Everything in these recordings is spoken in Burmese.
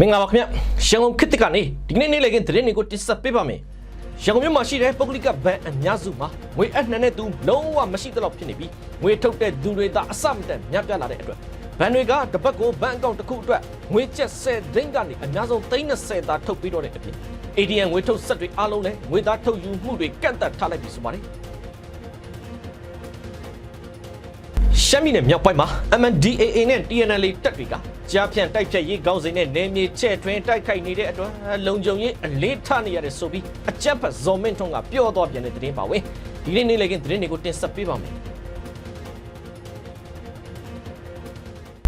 မင်္ဂလာပါခင်ဗျရန်ကုန်ခေတ်တစ်ကနေဒီကနေ့နေ့လည်ခင်းသတင်းတွေကိုတင်ဆက်ပေးပါမယ်ရန်ကုန်မြို့မှာရှိတဲ့ပုဂ္ဂလိကဘဏ်အများစုမှာငွေအနှံနဲ့သူလုံးဝမရှိသလောက်ဖြစ်နေပြီးငွေထုတ်တဲ့သူတွေသာအစမတန်ညပြလာတဲ့အတွက်ဘဏ်တွေကတစ်ပတ်ကိုဘဏ်အကောင့်တစ်ခုအတွက်ငွေကျပ်10ဒင်းကနေအများဆုံး30သာထုတ်ပြီးတော့တဲ့အပြင် ATM ငွေထုတ်ဆက်တွေအားလုံးလည်းငွေသားထုတ်ယူမှုတွေကန့်သက်ထားလိုက်ပြီဆိုပါတယ်ရှမ်းပြည်နယ်မြောက်ပိုင်းမှာ MNDAA နဲ့ TNL တပ်တွေက ကြားဖြန့်တိုက်ဖြတ်ရေးကောင်းစဉ်နဲ့နယ်မြေချဲ့ထွင်းတိုက်ခိုက်နေတဲ့အတွက်လုံခြုံရေးအလေးထားနေရတဲ့ဆိုပြီးအကြက်ဖက်ဇော်မင်းထွန်းကပြောသွားပြန်တဲ့သတင်းပါဝင်ဒီနေ့နေ့လည်ကင်းသတင်းတွေကိုတင်ဆက်ပေးပါမယ်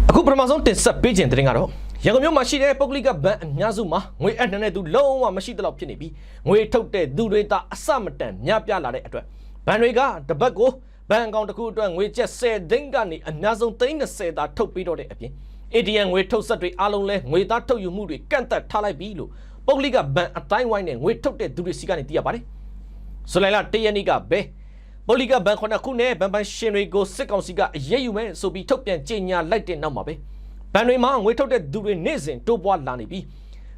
အခုပထမဆုံးတင်ဆက်ပေးခြင်းသတင်းကတော့ရန်ကုန်မြို့မှာရှိတဲ့ပုဂ္ဂလိကဘဏ်အများစုမှာငွေအနှံတဲ့သူလုံးဝမရှိတော့ဖြစ်နေပြီးငွေထုတ်တဲ့သူတွေသာအစမတန်များပြလာတဲ့အတွက်ဘဏ်တွေကတပတ်ကိုဘဏ်အကောင့်တစ်ခုအတွက်ငွေကျပ်10သိန်းကနေအများဆုံး30သာထုတ်ပြီးတော့တဲ့အပြင် ATM ငွေထုတ်ဆက်တွေအားလုံးလဲငွေသားထုတ်ယူမှုတွေကန့်သက်ထားလိုက်ပြီလို့ပုဂ္ဂလိကဘဏ်အတိုင်းဝိုင်းနဲ့ငွေထုတ်တဲ့သူတွေစီကနေသိရပါတယ်။ဇူလိုင်လ၁ရက်နေ့ကပဲပုဂ္ဂလိကဘဏ်ခုနှစ်ခုနဲ့ဘဏ်ပိုင်ရှင်တွေကိုစစ်ကောင်စီကအရေးယူမယ်ဆိုပြီးထုတ်ပြန်ကြေညာလိုက်တဲ့နောက်မှာပဲဘဏ်တွေမှာငွေထုတ်တဲ့သူတွေနေ့စဉ်တိုးပွားလာနေပြီး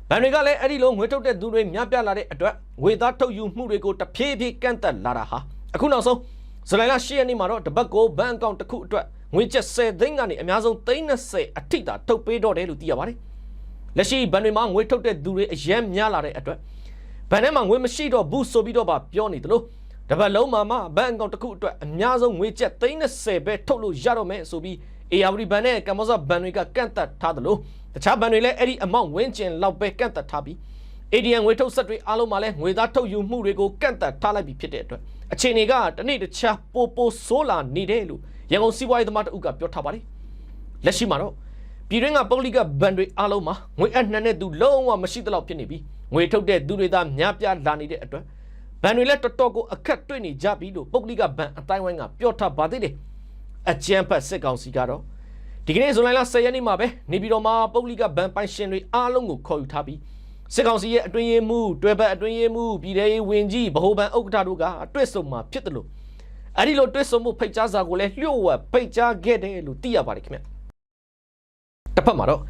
ဘဏ်တွေကလည်းအဲ့ဒီလိုငွေထုတ်တဲ့သူတွေများပြားလာတဲ့အတွက်ငွေသားထုတ်ယူမှုတွေကိုတဖြည်းဖြည်းကန့်သက်လာတာဟာအခုနောက်ဆုံးဇူလိုင်လ10ရက်နေ့မှာတော့တပတ်ကိုဘဏ်အကောင့်တစ်ခုအတွက် ငွေကျပ်10သိန်းကနေအများဆုံး30အထိတာထုတ်ပေးတော့တယ်လို့သိရပါတယ်။လက်ရှိဘဏ်တွေမှာငွေထုတ်တဲ့သူတွေအယံများလာတဲ့အတွက်ဘဏ်ထဲမှာငွေမရှိတော့ဘူးဆိုပြီးတော့ပါပြောနေတယ်လို့တပတ်လုံးမှာမှဘဏ်အကောင့်တစ်ခုအတွက်အများဆုံးငွေကျပ်30ပဲထုတ်လို့ရတော့မယ်ဆိုပြီး ARD ဘဏ်နဲ့ကမ္ဘောဇဘဏ်တွေကကန့်သက်ထားတယ်လို့တခြားဘဏ်တွေလည်းအဲ့ဒီအမောင့်ဝင်းကျင်လောက်ပဲကန့်သက်ထားပြီး ADN ငွေထုတ်ဆက်တွေအားလုံးမှာလည်းငွေသားထုတ်ယူမှုတွေကိုကန့်သက်ထားလိုက်ပြီဖြစ်တဲ့အတွက်အခြေအနေကတနေ့တခြားပိုပိုဆိုးလာနေတယ်လို့ ရန်ကုန်စီးပွားရေးသမားတအုပ်ကပြောထားပါတယ်လက်ရှိမှာတော့ပြည်တွင်းကပုဂ္ဂလိကဘဏ်တွေအားလုံးမှာငွေအနှံတဲ့သူလုံးဝမရှိသလောက်ဖြစ်နေပြီးငွေထုတ်တဲ့သူတွေသာများပြားလာနေတဲ့အတွက်ဘဏ်တွေလည်းတော်တော်ကိုအခက်တွေ့နေကြပြီလို့ပုဂ္ဂလိကဘဏ်အတိုင်းဝိုင်းကပြောထားပါသေးတယ်အကြံဖတ်စစ်ကောင်စီကတော့ဒီကနေ့ဇွန်လ10ရက်နေ့မှာပဲနေပြည်တော်မှာပုဂ္ဂလိကဘဏ်ပိုင်ရှင်တွေအားလုံးကိုခေါ်ယူထားပြီးစစ်ကောင်စီရဲ့အတွင်းရေးမှူးတွဲဘက်အတွင်းရေးမှူးပြည်ထောင်ရေးဝင်ကြီးဗဟိုဘဏ်ဥက္ကဋ္ဌတို့ကတွေ့ဆုံမှာဖြစ်တယ်လို့ အဲ့ဒီလိုတွေ့ဆုံမှုဖိတ်ကြားစာကိုလည်းလျှို့ဝှက်ဖိတ်ကြားခဲ့တယ်လို့သိရပါတယ်ခင်ဗျတစ်ဖက်မှာတော့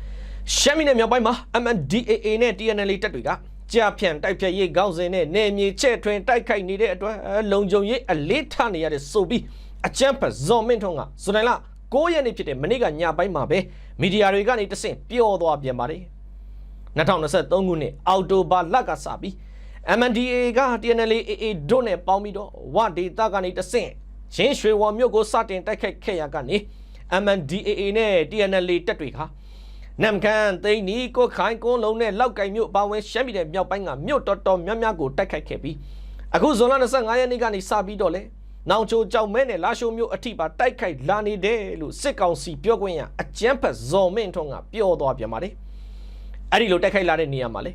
ရှမ်းပြည်နယ်မြောက်ပိုင်းမှာ MNDAA နဲ့ TNL တပ်တွေကကြာဖြန့်တိုက်ဖြတ်ရေးကောင်းစဉ်နဲ့နေမြေချဲ့ထွင်တိုက်ခိုက်နေတဲ့အတွက်လုံခြုံရေးအလေးထားနေရတဲ့ဆိုပြီးအကြမ်းဖက်ဇော်မင်းထွန်းကဇွန်လ9ရက်နေ့ဖြစ်တဲ့မနေ့ကညပိုင်းမှာပဲမီဒီယာတွေကနေတဆင့်ပြောသွားပြန်ပါတယ်2023ခုနှစ်အောက်တိုဘာလကစပြီး MNDA က TNL AA တို့နဲ့ပေါင်းပြီးတော့ဝဒေတာကနေတဆင့်ရင်းရွှေဝါမြို့ကိုစတင်တိုက်ခိုက်ခဲ့ရကနေ MNDAA နဲ့ TNL တပ်တွေကနမ်ခန်သိန်းနီကိုခိုင်ကုန်းလုံးနဲ့လောက်ကင်မြို့ပါဝင်ရှမ်းပြည်နယ်မြောက်ပိုင်းကမြို့တော်တော်များများကိုတိုက်ခိုက်ခဲ့ပြီးအခုဇွန်လ25ရက်နေ့ကနေစပြီးတော့လေနောင်ချိုကြောက်မဲနဲ့လာရှိုမျိုးအထိပါတိုက်ခိုက်လာနေတယ်လို့စစ်ကောင်စီပြောခွင့်ရအကြမ်းဖက်ဇော်မင်းထွန်းကပြောသွားပြန်ပါတယ်အဲ့ဒီလိုတိုက်ခိုက်လာတဲ့နေရာမှာလေ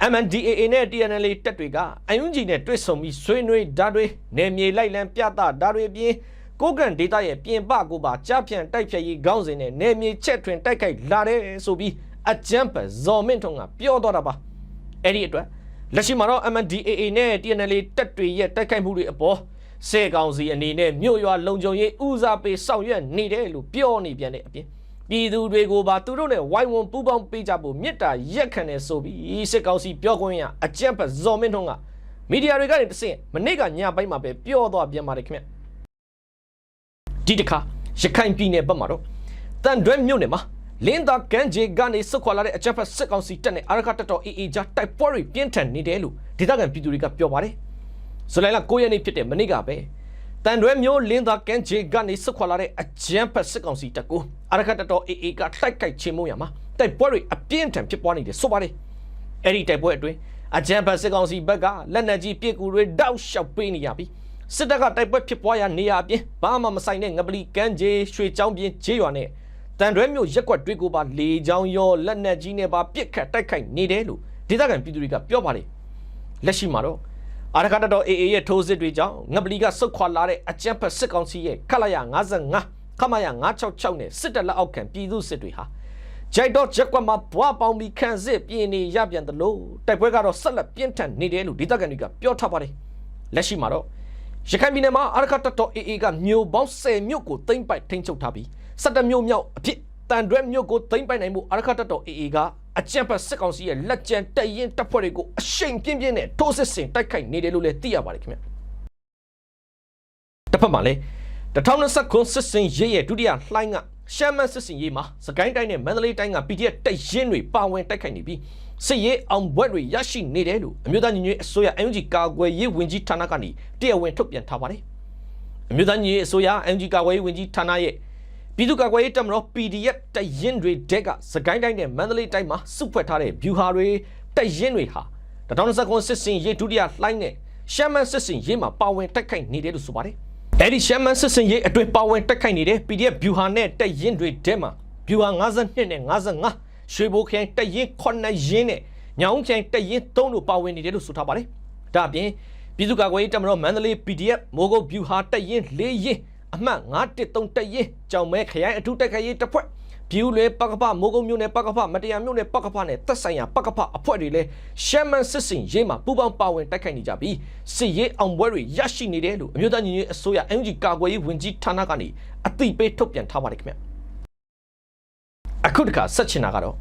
MNDAA နဲ့ TNL တပ်တွေကအယွန်းကြီးနဲ့တွဲဆုံပြီးဆွေးနွေးဓာတ်တွေနေမြေလိုက်လံပြသဓာတ်တွေပြင်ကိုကန်ဒေတာရဲ့ပြင်ပကိုပါကြားဖြန့်တိုက်ဖြတ်ရေးခေါင်းစဉ်နဲ့နေမြေချက်ထွင်တိုက်ခိုက်လာတယ်ဆိုပြီးအကြမ်းဖက်ဇော်မင်းထွန်းကပြောတော့တာပါအဲ့ဒီအတွက်လက်ရှိမှာတော့ MNDAA နဲ့ TNL တပ်တွေရဲ့တိုက်ခိုက်မှုတွေအပေါ်စေကောင်စီအနေနဲ့မြို့ရွာလုံခြုံရေးဦးစားပေးဆောင်ရွက်နေတယ်လို့ပြောနေပြန်တဲ့အပြင် ပြည်သူတွေကိုပါသူတို့နဲ့ဝိုင်းဝန်းပူးပေါင်းပေးကြဖို့မြစ်တာရက်ခံနေဆိုပြီးစစ်ကောင်စီပြောခွင့်ရအကြမ်းဖက်ဇော်မင်းထွန်းကမီဒီယာတွေကနေတဆင့်မနေ့ကညပိုင်းမှာပဲပြောသွားပြန်ပါတယ်ခင်ဗျဒီတစ်ခါရခိုင်ပြည်နယ်ဘက်မှာတော့တန်တွဲမြို့နယ်မှာလင်းသာကန်ဂျေကနေစုခွာလာတဲ့အကြမ်းဖက်စစ်ကောင်စီတပ်နဲ့အာရခတပ်တော် AA ကြားတိုက်ပွဲတွေပြင်းထန်နေတယ်လို့ဒေသခံပြည်သူတွေကပြောပါတယ်ဇူလိုင်လ9ရက်နေ့ဖြစ်တဲ့မနေ့ကပဲ တန်တွဲမျိုးလင်းသာကန်ဂျေကနေစုခွာလာတဲ့အကြမ်းဖက်စစ်ကောင်စီတပ်ကိုအာရခတပ်တော် AA ကတိုက်ခိုက်ချေမှုရမှာတိုက်ပွဲတွေအပြင်းထန်ဖြစ်ပွားနေတယ်ဆိုပါတယ်အဲ့ဒီတိုက်ပွဲအတွင်းအကြမ်းဖက်စစ်ကောင်စီဘက်ကလက်နက်ကြီးပစ်ကူတွေတောက်လျှောက်ပေးနေရပြီးစစ်တပ်ကတိုက်ပွဲဖြစ်ပွားရာနေရာအပြင်ဘာမှမဆိုင်တဲ့ငပလီကမ်းခြေရွှေချောင်းပြင်းခြေရွာနဲ့တန်တွဲမြို့ရက်ကွက်တွေကိုပါလေချောင်းရောလက်နက်ကြီးနဲ့ပါပစ်ခတ်တိုက်ခိုက်နေတယ်လို့ဒေသခံပြည်သူတွေကပြောပါတယ်လက်ရှိမှာတော့ အာရခတတော် AA ရဲ့ထိုးစစ်တွေကြောင့်ငပလီကစုတ်ခွာလာတဲ့အကြမ်းဖက်စစ်ကောင်စီရဲ့ခလာရ55ခမရ966နဲ့စစ်တပ်လက်အောက်ခံပြည်သူစစ်တွေဟာဂျိုက်တော့ချက်ကွက်မှာဘွားပေါင်းပြီးခန့်စစ်ပြင်းနေရပြန်တယ်လို့တိုက်ပွဲကတော့ဆက်လက်ပြင်းထန်နေတယ်လို့ဒေသခံတွေကပြောထားပါတယ်လက်ရှိမှာတော့ရခိုင်ပြည်နယ်မှာအာရခတတော် AA ကမြို့ပေါင်း10မြို့ကိုသိမ်းပိုက်ထိန်းချုပ်ထားပြီး17မြို့မြောက်အဖြစ် တန်တွဲမြို့ကိုသိမ်းပိုက်နိုင်မှုအာရခတတော် AA ကအကြံဖတ်စစ်ကောင်စီရဲ့လက်ကျန်တပ်ရင်တပ်ဖွဲ့တွေကိုအရှိန်ပြင်းပြင်းနဲ့ထိုးစစ်ဆင်တိုက်ခိုက်နေတယ်လို့လည်းသိရပါတယ်ခင်ဗျတစ်ဖက်မှာလည်း2020ခုစစ်စင်ရေးရဲ့ဒုတိယလှိုင်းကရှမ်းမစစ်စင်ရေးမှာစကိုင်းတိုင်းနဲ့မန္တလေးတိုင်းက PDF တပ်ရင်တွေပါဝင်တိုက်ခိုက်နေပြီးစစ်ရေးအောင်ဘွဲ့တွေရရှိနေတယ်လို့အမျိုးသားညီညွတ်ရေးအစိုးရ NUG ကာကွယ်ရေးဝန်ကြီးဌာနကနေတရားဝင်ထုတ်ပြန်ထားပါတယ်အမျိုးသားညီညွတ်ရေးအစိုးရ NUG ကာကွယ်ရေးဝန်ကြီးဌာနရဲ့ ပြည်သူ့ကာကွယ်ရေးတပ်မတော် PDF တပ်ရင်တွေတဲကစကိုင်းတိုင်းနဲ့မန္တလေးတိုင်းမှာစုဖွဲ့ထားတဲ့ view ဟာတွေတပ်ရင်တွေဟာ2019စစ်စင်ရေးဒုတိယလှိုင်းနဲ့ရှမ်းမစစ်စင်ရေးမှာပါဝင်တိုက်ခိုက်နေတယ်လို့ဆိုပါတယ်အဲ့ဒီရှမ်းမစစ်စင်ရေးအတွင်းပါဝင်တိုက်ခိုက်နေတဲ့ PDF view ဟာနဲ့တပ်ရင်တွေတဲမှာ view ဟာ52နဲ့55ရွှေဘိုခရိုင်တပ်ရင်9ရင်နဲ့ညောင်ခရိုင်တပ်ရင်3တို့ပါဝင်နေတယ်လို့ဆိုထားပါတယ်ဒါအပြင်ပြည်သူ့ကာကွယ်ရေးတပ်မတော်မန္တလေး PDF မိုးကုတ် view ဟာတပ်ရင်4ရင် အမှတ်913တက်ရင်ကြောင်မဲခရိုင်အထူးတက်ခရေးတပ်ဖွဲ့ပြူလေပကပမိုးကုံမြို့နယ်ပကပမတရားမြို့နယ်ပကပနဲ့သက်ဆိုင်ရာပကပအဖွဲ့တွေလည်းရှမ်းမန်စစ်စင်ရေးမှာပူးပေါင်းပါဝင်တိုက်ခိုက်နေကြပြီးစစ်ရေးအောင်ပွဲတွေရရှိနေတယ်လို့အမျိုးသားညီညွတ်ရေးအစိုးရ NUG ကာကွယ်ရေးဝန်ကြီးဌာနကနေအသိပေးထုတ်ပြန်ထားပါတယ်ခင်ဗျအခုတခါဆက်ချင်တာကတော့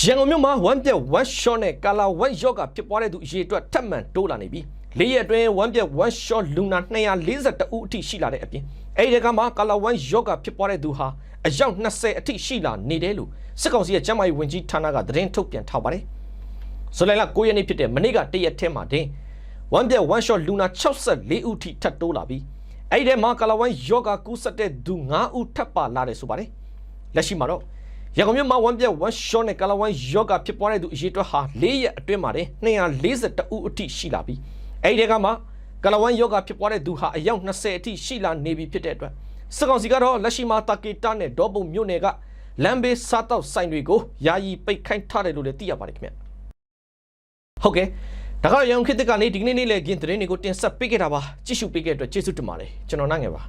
ရန်ကုန်မြို့မှာ one ပြက် one shot နဲ့ color one shot ကဖြစ်ပွားတဲ့သူအရေးအတွက်ထပ်မံတိုးလာနေပြီး လေးရက်အတွင်း one ပြက် one shot လူနာ242ဦးအထိရှိလာတဲ့အပြင်အဲ့ဒီကမှာ color one shot ကဖြစ်ပွားတဲ့သူဟာအယောက်20အထိရှိလာနေတယ်လို့စစ်ကောင်စီရဲ့ကျန်းမာရေးဝန်ကြီးဌာနကသတင်းထုတ်ပြန်ထားပါတယ်။ဇူလိုင်လ9ရက်နေ့ဖြစ်တဲ့မနေ့ကတရက်ထဲမှာတင် one ပြက် one shot လူနာ64ဦးထိထပ်တိုးလာပြီးအဲ့ဒီထဲမှာ color one ယောဂကူးစက်တဲ့သူ9ဦးထပ်ပါလာတယ်ဆိုပါတယ်။လက်ရှိမှာတော့ရန်ကုန်မြို့မှာ one ပြက် one shot နဲ့ color one ယောဂဖြစ်ပွားတဲ့သူအရေအတွက်ဟာ၄ရက်အတွင်းမှာတင်242ဦးအထိရှိလာပြီး အဲ့ဒီကမှာကလဝမ်ယောဂဖြစ်ပွားတဲ့သူဟာအယောက်20အထိရှိလာနေပြီဖြစ်တဲ့အတွက်စစ်ကောင်စီကတော့လက်ရှိမှာတာကေတာနဲ့ဒေါ်ပုံမြို့နယ်ကလမ်းဘေးစားတောက်ဆိုင်တွေကိုယာယီပိတ်ခိုင်းထားတယ်လို့လည်းသိရပါတယ်ခင်ဗျဟုတ်ကဲ့ဒါကတော့ရန်ကုန်ခေတ်ကနေဒီကနေ့နေ့လည်ခင်းသတင်းတွေကိုတင်ဆက်ပေးခဲ့တာပါကြည့်ရှုပေးခဲ့တဲ့အတွက်ကျေးဇူးတင်ပါတယ်ကျွန်တော်နိုင်ငယ်ပါ